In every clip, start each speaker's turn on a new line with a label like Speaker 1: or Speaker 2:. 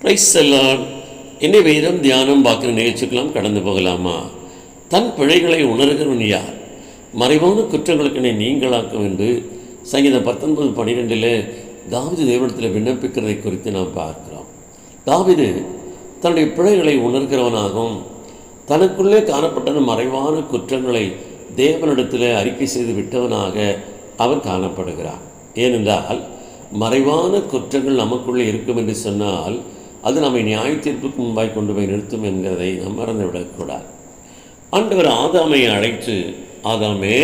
Speaker 1: Price எல்லாம் என்னை வேதம் தியானம் பார்க்குற நிகழ்ச்சிக்கெல்லாம் கடந்து போகலாமா? தன் பிழைகளை உணர்கிறவன் யார்? மறைவான குற்றங்களுக்கு என்னை நீங்களாக்கும் என்று சங்கீதம் பத்தொன்பது பன்னிரெண்டில் தாவிது தேவனத்தில் விண்ணப்பிக்கிறதை குறித்து நாம் பார்க்கிறோம். தாவிது தன்னுடைய பிழைகளை உணர்கிறவனாகவும் தனக்குள்ளே காணப்பட்ட மறைவான குற்றங்களை தேவனிடத்தில் அறிக்கை செய்து விட்டவனாக அவர் காணப்படுகிறார் ஏனென்றால் மறைவான குற்றங்கள் நமக்குள்ளே இருக்கும் என்று சொன்னால் அது நம்மை நியாய தீர்ப்புக்கு முன்பாய் கொண்டு போய் நிறுத்தும் என்கிறதை நாம் மறந்துவிடக்கூடாது ஆண்டவர் ஆதாமை அழைத்து ஆதாமே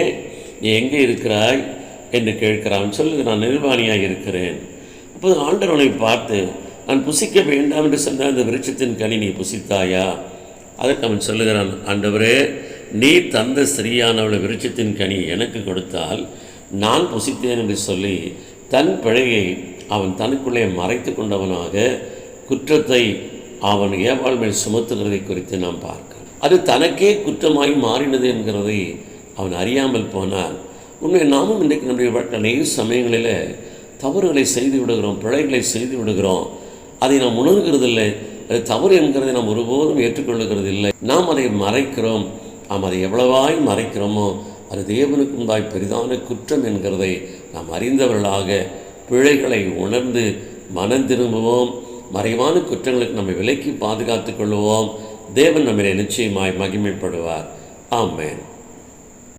Speaker 1: நீ எங்கே இருக்கிறாய்? என்று கேட்கிறான். சொல்லுங்க நான் நிர்வாணியாக இருக்கிறேன். அப்போது ஆண்டவனை பார்த்து நான் புசிக்க வேண்டாம் என்று சொன்ன அந்த விருட்சத்தின் கனி நீ புசித்தாயா? அதற்கு அவன் சொல்லுகிறான் ஆண்டவரே நீ தந்த ஸ்திரீயானவளை விருட்சத்தின் கனி எனக்கு கொடுத்தால் நான் புசித்தேன் என்று சொல்லி தன் பிழையை அவன் தனக்குள்ளே மறைத்து கொண்டவனாக குற்றத்தை அவன் ஏவாள் மேல் சுமத்துகிறதை குறித்து நாம் பார்க்கிறோம் அது தனக்கே குற்றமாய் மாறினது என்கிறதை அவன் அறியாமல் போனால் உண்மை நாமும் இன்றைக்கு நம்முடைய வாழ்க்கை அநேக சமயங்களில் தவறுகளை செய்து விடுகிறோம் பிழைகளை செய்து விடுகிறோம். அதை நாம் உணர்கிறதில்லை. அது தவறு என்கிறதை நாம் ஒருபோதும் ஏற்றுக்கொள்ளுகிறது இல்லை நாம் அதை மறைக்கிறோம். நாம் அதை எவ்வளவாய் மறைக்கிறோமோ அது தேவனுக்கு தாய் பெரிதான குற்றம் என்கிறதை நாம் அறிந்தவர்களாக பிழைகளை உணர்ந்து மனம் திரும்புவோம். மறைவான குற்றங்களுக்கு நம்மை விலக்கி பாதுகாத்துக் கொள்வோம் தேவன் நம்மை நிச்சயமாய் மகிமைப்படுவார். ஆமேன்.